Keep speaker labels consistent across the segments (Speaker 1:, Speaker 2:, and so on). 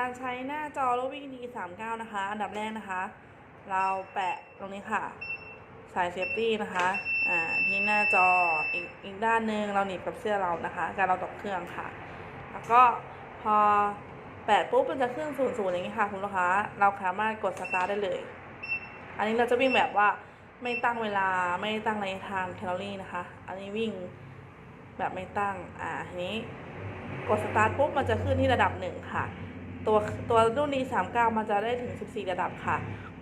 Speaker 1: การใช้หน้าจอรูวิ่งดี39นะคะ อันดับแรกนะคะ เราแปะตรงนี้ค่ะ สายเซฟตี้นะคะ อ่า ที่หน้าจออีกอีกด้านหนึ่งเราหนีบกับเสื้อเรานะคะ การเราตกเครื่องค่ะ แล้วก็พอแปะปุ๊บมันจะขึ้นศูนย์ศูนย์อย่างนี้ค่ะคุณลูกค้า เราสามารถกดสตาร์ทได้เลย อันนี้เราจะวิ่งแบบว่าไม่ตั้งเวลาไม่ตั้งระยะทางแคลอรี่นะคะ อันนี้วิ่งแบบไม่ตั้ง อ่าทีนี้กดสตาร์ทปุ๊บมันจะขึ้นที่ระดับหนึ่งค่ะ ตัวตัวรุ่นนี้39 มันจะได้ถึง 14 ระดับค่ะ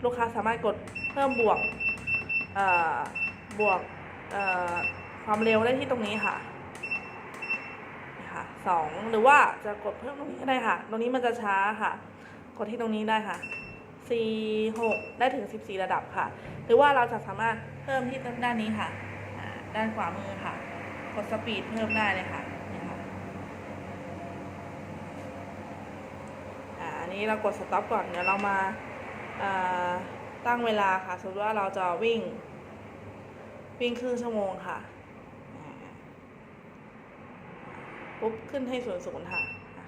Speaker 1: ลูกค้าสามารถกดเพิ่มบวกบวกความเร็วได้ที่ตรงนี้ค่ะนี่ค่ะสองหรือว่าจะกดเพิ่มตรงนี้ก็ได้ค่ะ ตรงนี้มันจะช้าค่ะ กดที่ตรงนี้ได้ค่ะ4 6ได้ถึง14ระดับค่ะ หรือว่าเราจะสามารถเพิ่มที่ด้านนี้ค่ะ ด้านขวามือค่ะ กดสปีดเพิ่มได้เลยค่ะ อ่าอั นี้เรากดสต็อปก่อน เดี๋ยวเรามาาตั้งเวลาค่ะ สมมติว่าเราจะวิ่ง วิ่งครึ่งชั่วโมงค่ะ ปุ๊บขึ้นให้ศูนย์ศูนย์ค่ะ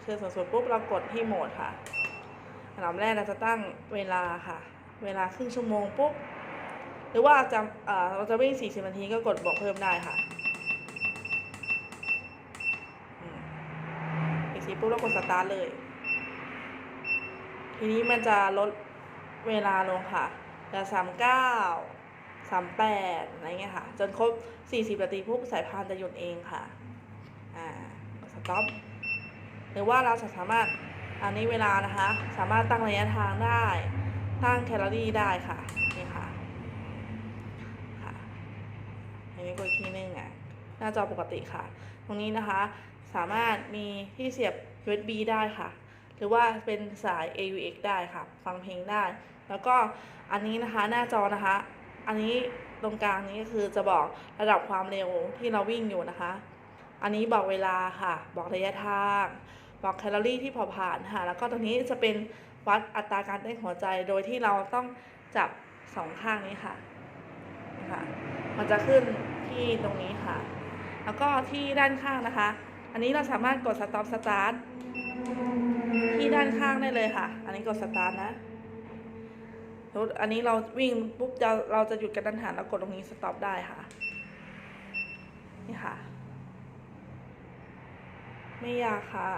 Speaker 1: ขึ้นศูนย์ศูนย์ปุ๊บเรากดที่โหมดค่ะอันดับแรกเราจะตั้งเวลาค่ะ เวลาครึ่งชั่วโมงปุ๊บ หรือว่าจะเราจะวิ่ง 40 นาทีก็กดบอกเพิ่มได้ค่ะอีกทีปุ๊บเรากดสตาร์ทเลย ทีนี้มันจะลดเวลาลงค่ะเหลือสามเก้าสามแปดอะไรเงี้ยค่ะ จนครบสี่สิบนาทีปุ๊บสายพานจะหยุดเองค่ะ อ่าสต็อปหรือว่าเราจะสามารถอันนี้เวลานะคะ สามารถตั้งระยะทางได้ ตั้งแคลอรี่ได้ค่ะ นี่ค่ะ ค่ะอันนี้กดอีกทีนึงอะ หน้าจอปกติค่ะ ตรงนี้นะคะ สามารถมีที่เสียบ USB ได้ค่ะ หรือว่าเป็นสาย AUX ได้ค่ะ ฟังเพลงได้ แล้วก็อันนี้นะคะหน้าจอนะคะ อันนี้ตรงกลางนี้ก็คือจะบอกระดับความเร็วที่เราวิ่งอยู่นะคะ อันนี้บอกเวลาค่ะ บอกระยะทาง บอกแคลอรี่ที่เผาผ่านค่ะ แล้วก็ตรงนี้จะเป็นวัดอัตราการเต้นหัวใจ โดยที่เราต้องจับสองข้างนี้ค่ะนะคะมันจะขึ้นที่ตรงนี้ค่ะ แล้วก็ที่ด้านข้างนะคะ อันนี้เราสามารถกด stop start ที่ด้านข้างได้เลยค่ะ อันนี้กดสตาร์ทนะสมมุติอันนี้เราวิ่งปุ๊บเราเราจะหยุดกระดันหันแล้วกดตรงนี้สต็อปได้ค่ะ นี่ค่ะ ไม่ยากค่ะ